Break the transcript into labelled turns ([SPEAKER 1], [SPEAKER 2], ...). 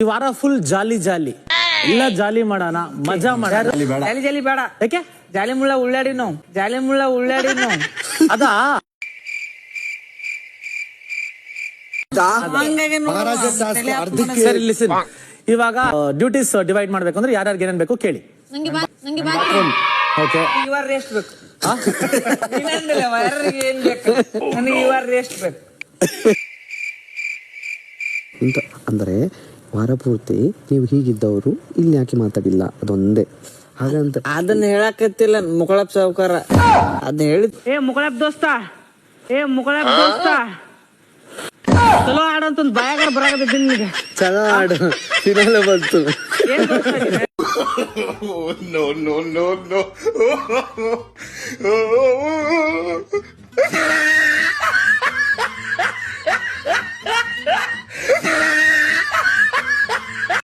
[SPEAKER 1] ಈ ವಾರ full jolly ಜಾಲಿ. ಇಲ್ಲ ಜಾಲಿ ಮಾಡೋಣ ಮಜಾ ಮಾಡೋಣ.
[SPEAKER 2] ಜಾಲಿ ಜಾಲಿ ಬೇಡ.
[SPEAKER 1] ಯಾಕೆ?
[SPEAKER 2] ಜಾಲಿ ಮುಳ್ಳ ಉಳ್ಳಾಡಿ ನಾವು. ಜಾಲಿ ಮುಳ್ಳ ಉಳ್ಳಾಡಿ ನಾವು.
[SPEAKER 1] ಅದ?
[SPEAKER 2] ಹಂಗಾಗಿ
[SPEAKER 3] ಮಹಾರಾಜ ಶಾಸ್ತ್ರ ಅರ್ಧಕ್ಕೆ
[SPEAKER 1] ಸರಿ ಲಿಸನ್ ಇವಾಗ ಡ್ಯೂಟೀಸ್ ಡಿವೈಡ್ ಮಾಡ್ಬೇಕು ಅಂದ್ರೆ ಯಾರ್ಯಾರಿಗೆ ಏನೇನ್ ಬೇಕು ಕೇಳಿ.
[SPEAKER 4] ನಂಗೆ ಬಾ ನಂಗೆ ಬಾ
[SPEAKER 1] ಓಕೆ
[SPEAKER 2] ಇವಾರ ರೆಸ್ಟ್ ಬೇಕು. ಇನ್ನೊಂದಿಲ್ಲ ಯಾರಿಗೆ ಏನ್ ಬೇಕು? ನನಗೆ ಇವಾರ ರೆಸ್ಟ್ ಬೇಕು.
[SPEAKER 5] ಅಂತ. ಅಂದರೆ ವಾರ ಪೂರ್ತಿ ನೀವು ಹೀಗಿದ್ದವರು ಇಲ್ಲಿ ಯಾಕೆ ಮಾತಾಡಿಲ್ಲ? ಅದೊಂದೇ. ಹಾಗಂತ
[SPEAKER 2] ಅದನ್ನ ಹೇಳಕತ್ತಿಲ್ಲ ಮುಕಳಪ್ ಸಾವುಕಾರ. ಅದನ್ನ ಹೇಳಿದ್ ಏ ಮುಕಳಪ್ ದೋಸ್ತ ಏ ಮುಕಳಪ್ ದೋಸ್ತ. ಚಲೋ ಆಡಂತ ಬಾಯಾಗ ಬರಾಕತ್ತಿದ್ದೀನಿ ನಿನಗೆ.
[SPEAKER 5] ಚಲೋ ಆಡು. ಫಿನಾಲೆ ಬಂತು.
[SPEAKER 2] ಏನ್
[SPEAKER 3] ನೋ ನೋ ನೋ no